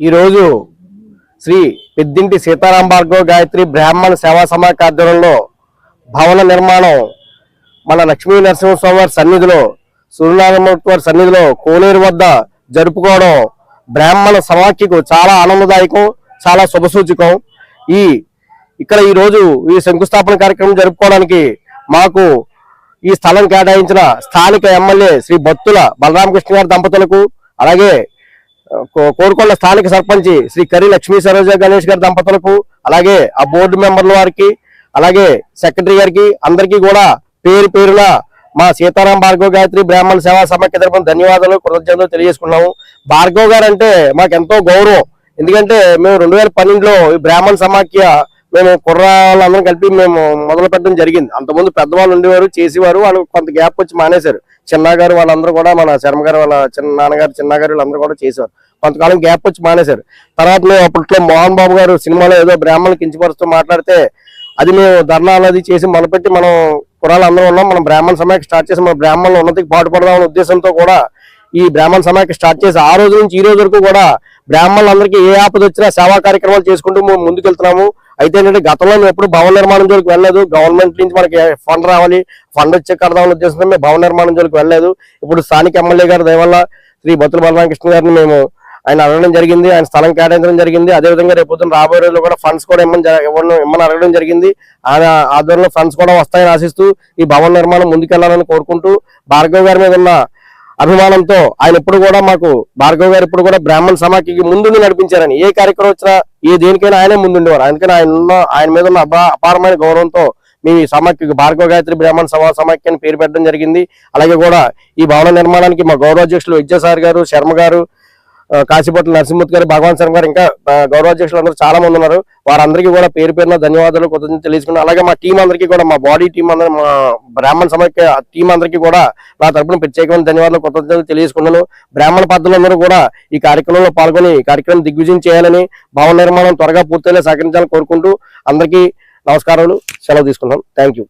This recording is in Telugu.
ఈరోజు శ్రీ పెద్దింటి సీతారాం భార్గవ గాయత్రి బ్రాహ్మణ సేవా సమాఖ్య ఆధ్వర్యంలో భవన నిర్మాణం మన లక్ష్మీ నరసింహస్వామి వారి సన్నిధిలో సూర్యనారాయణమూర్తి వారి సన్నిధిలో కోనేరు వద్ద జరుపుకోవడం బ్రాహ్మణ సమాఖ్యకు చాలా ఆనందదాయకం చాలా శుభసూచకం. ఈ ఇక్కడ ఈ రోజు ఈ శంకుస్థాపన కార్యక్రమం జరుపుకోవడానికి మాకు ఈ స్థలం కేటాయించిన స్థానిక ఎమ్మెల్యే శ్రీ బత్తుల బలరామకృష్ణ గారి దంపతులకు అలాగే కోరుకొండ స్థానిక సర్పంచి శ్రీ కరి లక్ష్మీ సరోజ గణేష్ గారి దంపతులకు అలాగే ఆ బోర్డు మెంబర్ల వారికి అలాగే సెక్రటరీ గారికి అందరికీ కూడా పేరు పేరున మా సీతారాం భార్గవ్ గాయత్రి బ్రాహ్మణ సేవా సమాఖ్య తరపున ధన్యవాదాలు కృతజ్ఞతలు తెలియజేసుకున్నాము. భార్గవ్ గారు అంటే మాకు ఎంతో గౌరవం. ఎందుకంటే మేము రెండు వేల పన్నెండులో ఈ బ్రాహ్మణ సమాఖ్య మేము కుర్రాళ్ళందరం కలిపి మేము మొదలు పెట్టడం జరిగింది. అంతకుముందు పెద్దవాళ్ళు ఉండేవారు చేసేవారు వాళ్ళు కొంత గ్యాప్ వచ్చి మానేశారు. చిన్న గారు వాళ్ళందరూ కూడా మన శర్మ గారు వాళ్ళ చిన్న నాన్నగారు చిన్న గారు వీళ్ళందరూ కూడా చేశారు. కొంతకాలం గ్యాప్ వచ్చి మానేశారు. తర్వాత మేము అప్పట్లో మోహన్ బాబు గారు సినిమాలో ఏదో బ్రాహ్మణులు కించపరుస్తూ మాట్లాడితే అది మేము ధర్నాలు అది చేసి మొదలుపెట్టి మనం కురాలు అందరూ ఉన్నాం. మనం బ్రాహ్మణ సమాఖ్య స్టార్ట్ చేసి మన బ్రాహ్మణుల ఉన్నతికి పాటుపడదామనే ఉద్దేశంతో కూడా ఈ బ్రాహ్మణ సమాఖ్య స్టార్ట్ చేసి ఆ రోజు నుంచి ఈ రోజు వరకు కూడా బ్రాహ్మణులందరికీ ఏ ఆపద వచ్చినా సేవా కార్యక్రమాలు చేసుకుంటూ మేము ముందుకెళ్తున్నాము. అయితే ఏంటంటే గతంలో మేము ఎప్పుడు భవన నిర్మాణం జోలికి వెళ్ళలేదు. గవర్నమెంట్ నుంచి మనకి ఫండ్ రావాలి. ఫండ్ వచ్చే కడదామని ఉద్దేశంతో మేము భవన నిర్మాణం జోలికి వెళ్ళలేదు. ఇప్పుడు స్థానిక ఎమ్మెల్యే గారి దయవల్ల శ్రీ బొత్తుల బలరామకృష్ణ గారిని మేము ఆయన అడగడం జరిగింది. ఆయన స్థలం కేటాయించడం జరిగింది. అదేవిధంగా రేపు పొద్దున్న రాబోయే రోజుల్లో కూడా ఫండ్స్ కూడా ఇమ్మని ఇవ్వడం ఇమ్మని అడగడం జరిగింది. ఆయన ఆధ్వర్యంలో ఫండ్స్ కూడా వస్తాయని ఆశిస్తూ ఈ భవన నిర్మాణం ముందుకెళ్ళాలని కోరుకుంటూ భార్గవ్ గారి మీద ఉన్న అభిమానంతో ఆయన ఎప్పుడు కూడా మాకు భార్గవ్ గారు ఇప్పుడు కూడా బ్రాహ్మణ సమాఖ్యకి ముందు నడిపించారని ఏ కార్యక్రమం వచ్చినా ఏ దేనికైనా ఆయనే ముందుండేవారు. అందుకని ఆయన ఉన్న ఆయన మీద ఉన్న అపారమైన గౌరవంతో మేము ఈ సమాఖ్యకు భార్గవ గాయత్రి బ్రాహ్మణ సభా సమాఖ్య అని పేరు పెట్టడం జరిగింది. అలాగే కూడా ఈ భవన నిర్మాణానికి మా గౌరవాధ్యక్షులు విద్యాసార్ గారు శర్మ గారు కాశీపట్ల నరసింహత్ గారు భగవాన్ శర్మ గారు ఇంకా గౌరవ గౌరవాధ్యక్షులు అందరూ చాలా మంది ఉన్నారు. వారందరికీ కూడా పేరు పేరున ధన్యవాదాలు కృతజ్ఞతలు తెలుసుకున్నాను. అలాగే మా టీం అందరికీ కూడా మా బాడీ టీం అందరూ మా బ్రాహ్మణ సమైక్య టీం అందరికీ కూడా నా తరపున ప్రత్యేకమైన ధన్యవాదాలు కృతజ్ఞతలు తెలియజేసుకున్నాను బ్రాహ్మణ పద్ధతులందరూ కూడా ఈ కార్యక్రమంలో పాల్గొని ఈ కార్యక్రమం దిగ్విజయం చేయాలని భవన నిర్మాణం త్వరగా పూర్తయ్యేలా సహకరించాలని కోరుకుంటూ అందరికీ నమస్కారాలు సెలవు తీసుకున్నాను థ్యాంక్ యూ